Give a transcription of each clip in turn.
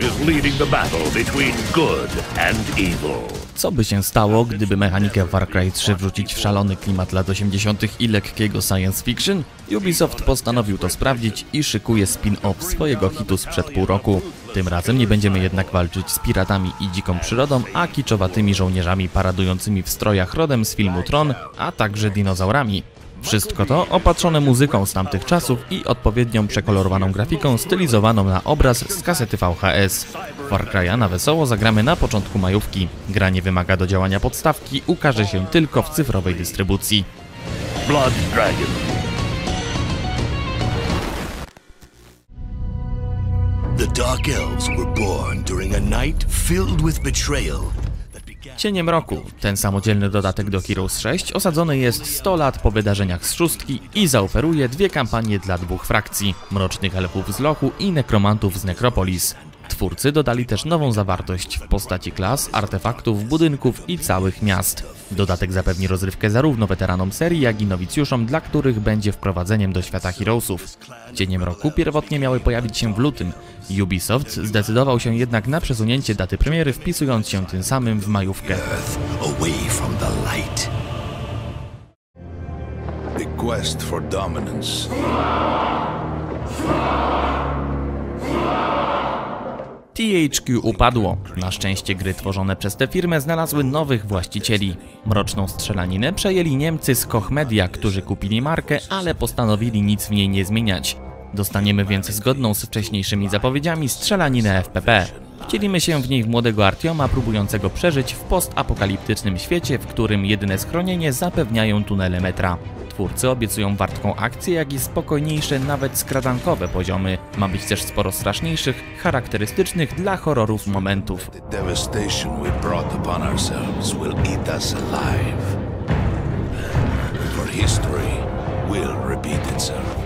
Is leading the battle between good and evil. Co by się stało, gdyby mechanikę Far Cry 3 wrzucić w szalony klimat lat 80. i lekkiego science fiction? Ubisoft postanowił to sprawdzić i szykuje spin-off swojego hitu sprzed pół roku. Tym razem nie będziemy jednak walczyć z piratami i dziką przyrodą, a kiczowatymi żołnierzami paradującymi w strojach rodem z filmu Tron, a także dinozaurami. Wszystko to opatrzone muzyką z tamtych czasów i odpowiednią przekolorowaną grafiką stylizowaną na obraz z kasety VHS. Far Cry'a na wesoło zagramy na początku majówki. Gra nie wymaga do działania podstawki, ukaże się tylko w cyfrowej dystrybucji. Blood Dragon. The Dark Elves were born during a night filled with betrayal that began. Cieniem Roku, ten samodzielny dodatek do Heroes 6, osadzony jest 100 lat po wydarzeniach z szóstki i zaoferuje dwie kampanie dla dwóch frakcji, Mrocznych Elfów z Lochu i Nekromantów z Necropolis. Twórcy dodali też nową zawartość w postaci klas, artefaktów, budynków i całych miast. Dodatek zapewni rozrywkę zarówno weteranom serii, jak i nowicjuszom, dla których będzie wprowadzeniem do świata Heroesów. Cieniem Roku pierwotnie miały pojawić się w lutym. Ubisoft zdecydował się jednak na przesunięcie daty premiery, wpisując się tym samym w majówkę. The quest for dominance. THQ upadło. Na szczęście gry tworzone przez tę firmę znalazły nowych właścicieli. Mroczną strzelaninę przejęli Niemcy z Koch Media, którzy kupili markę, ale postanowili nic w niej nie zmieniać. Dostaniemy więc zgodną z wcześniejszymi zapowiedziami strzelaninę FPP. Wcielimy się w niej w młodego Artioma próbującego przeżyć w postapokaliptycznym świecie, w którym jedyne schronienie zapewniają tunele metra. Twórcy obiecują wartką akcję, jak i spokojniejsze, nawet skradankowe poziomy. Ma być też sporo straszniejszych, charakterystycznych dla horrorów momentów. History will repeat itself.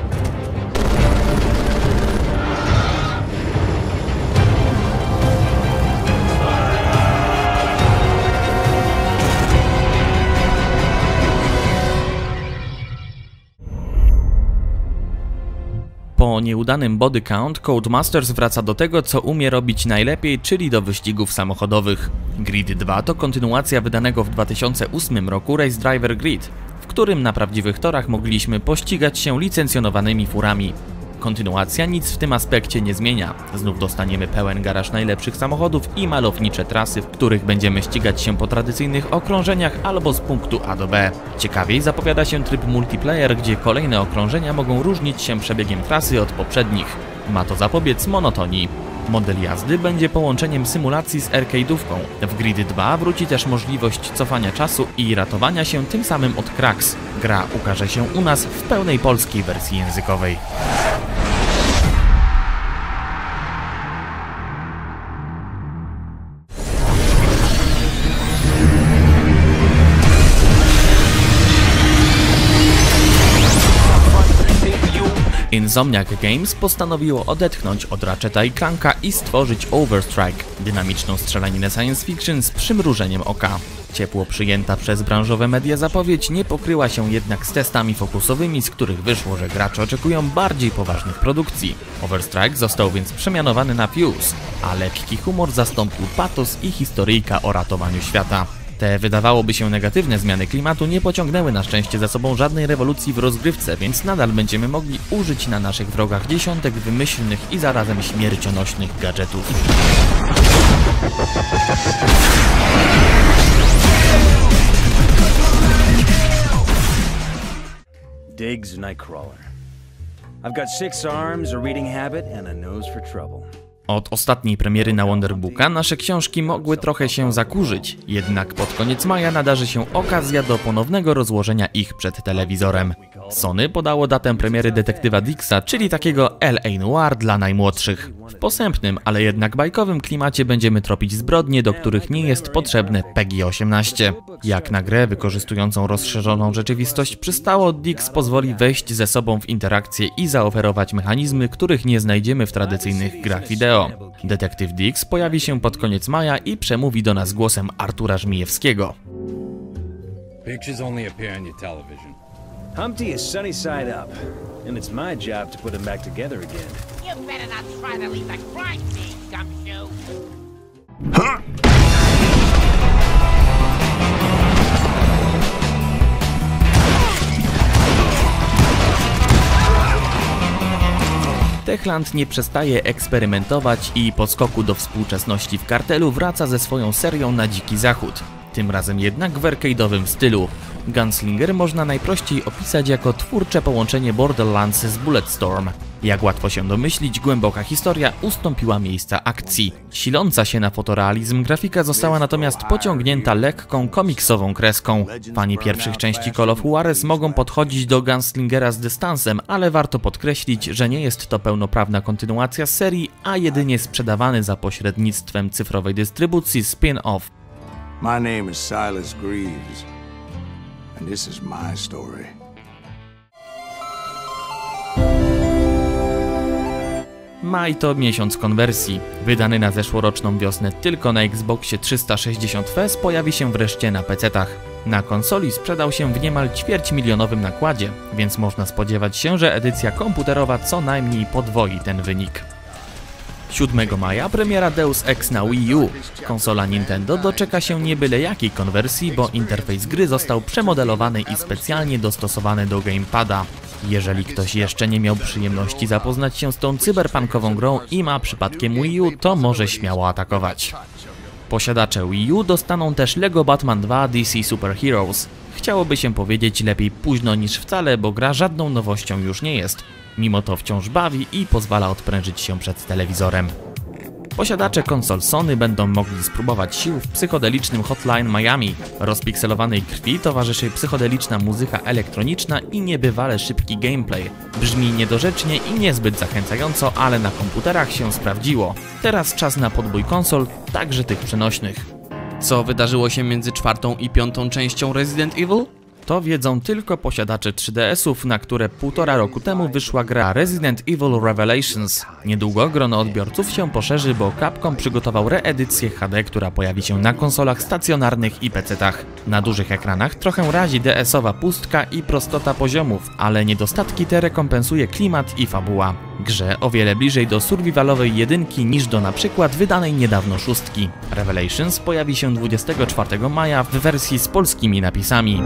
Nieudanym body count, Codemasters wraca do tego, co umie robić najlepiej, czyli do wyścigów samochodowych. Grid 2 to kontynuacja wydanego w 2008 roku Race Driver Grid, w którym na prawdziwych torach mogliśmy pościgać się licencjonowanymi furami. Kontynuacja nic w tym aspekcie nie zmienia. Znów dostaniemy pełen garaż najlepszych samochodów i malownicze trasy, w których będziemy ścigać się po tradycyjnych okrążeniach albo z punktu A do B. Ciekawiej zapowiada się tryb multiplayer, gdzie kolejne okrążenia mogą różnić się przebiegiem trasy od poprzednich. Ma to zapobiec monotonii. Model jazdy będzie połączeniem symulacji z arcade'ówką. W Grid 2 wróci też możliwość cofania czasu i ratowania się tym samym od Krax. Gra ukaże się u nas w pełnej polskiej wersji językowej. Insomniac Games postanowiło odetchnąć od Ratcheta i Clanka i stworzyć Overstrike, dynamiczną strzelaninę science fiction z przymrużeniem oka. Ciepło przyjęta przez branżowe media zapowiedź nie pokryła się jednak z testami fokusowymi, z których wyszło, że gracze oczekują bardziej poważnych produkcji. Overstrike został więc przemianowany na Fuse, a lekki humor zastąpił patos i historyjka o ratowaniu świata. Te wydawałoby się negatywne zmiany klimatu nie pociągnęły na szczęście za sobą żadnej rewolucji w rozgrywce, więc nadal będziemy mogli użyć na naszych wrogach dziesiątek wymyślnych i zarazem śmiercionośnych gadżetów. Diggs Nightcrawler. I've got six arms, a reading habit, and a nose for trouble. Od ostatniej premiery na Wonderbooka nasze książki mogły trochę się zakurzyć, jednak pod koniec maja nadarzy się okazja do ponownego rozłożenia ich przed telewizorem. Sony podało datę premiery Detektywa Dixa, czyli takiego L.A. Noir dla najmłodszych. W posępnym, ale jednak bajkowym klimacie będziemy tropić zbrodnie, do których nie jest potrzebne PEGI 18. Jak na grę wykorzystującą rozszerzoną rzeczywistość przystało, Dix pozwoli wejść ze sobą w interakcję i zaoferować mechanizmy, których nie znajdziemy w tradycyjnych grach wideo. Detektyw Dix pojawi się pod koniec maja i przemówi do nas głosem Artura Żmijewskiego. Pictures only appear on your television. Humpty is sunny side up. and it's my job to put them back together again. You better not try to leave the crime scene, gumshoe. Techland nie przestaje eksperymentować i po skoku do współczesności w kartelu wraca ze swoją serią na Dziki Zachód. Tym razem jednak w arcade'owym stylu. Gunslinger można najprościej opisać jako twórcze połączenie Borderlands z Bulletstorm. Jak łatwo się domyślić, głęboka historia ustąpiła miejsca akcji. Siląca się na fotorealizm grafika została natomiast pociągnięta lekką komiksową kreską. Fani pierwszych części Call of Juarez mogą podchodzić do Gunslingera z dystansem, ale warto podkreślić, że nie jest to pełnoprawna kontynuacja serii, a jedynie sprzedawany za pośrednictwem cyfrowej dystrybucji spin-off. My name is Silas Greaves, and this is my story. Maj to miesiąc konwersji. Wydany na zeszłoroczną wiosnę tylko na Xboxie 360 FS pojawi się wreszcie na PC-tach. Na konsoli sprzedał się w niemal ćwierćmilionowym nakładzie, więc można spodziewać się, że edycja komputerowa co najmniej podwoi ten wynik. 7 maja premiera Deus Ex na Wii U. Konsola Nintendo doczeka się nie byle jakiej konwersji, bo interfejs gry został przemodelowany i specjalnie dostosowany do gamepada. Jeżeli ktoś jeszcze nie miał przyjemności zapoznać się z tą cyberpunkową grą i ma przypadkiem Wii U, to może śmiało atakować. Posiadacze Wii U dostaną też LEGO Batman 2 DC Super Heroes. Chciałoby się powiedzieć lepiej późno niż wcale, bo gra żadną nowością już nie jest. Mimo to wciąż bawi i pozwala odprężyć się przed telewizorem. Posiadacze konsol Sony będą mogli spróbować sił w psychodelicznym Hotline Miami. Rozpikselowanej krwi towarzyszy psychodeliczna muzyka elektroniczna i niebywale szybki gameplay. Brzmi niedorzecznie i niezbyt zachęcająco, ale na komputerach się sprawdziło. Teraz czas na podbój konsol, także tych przenośnych. Co wydarzyło się między czwartą i piątą częścią Resident Evil? To wiedzą tylko posiadacze 3DS-ów, na które półtora roku temu wyszła gra Resident Evil Revelations. Niedługo grono odbiorców się poszerzy, bo Capcom przygotował reedycję HD, która pojawi się na konsolach stacjonarnych i PC-tach. Na dużych ekranach trochę razi DS-owa pustka i prostota poziomów, ale niedostatki te rekompensuje klimat i fabuła. Grze o wiele bliżej do survivalowej jedynki niż do na przykład wydanej niedawno szóstki. Revelations pojawi się 24 maja w wersji z polskimi napisami.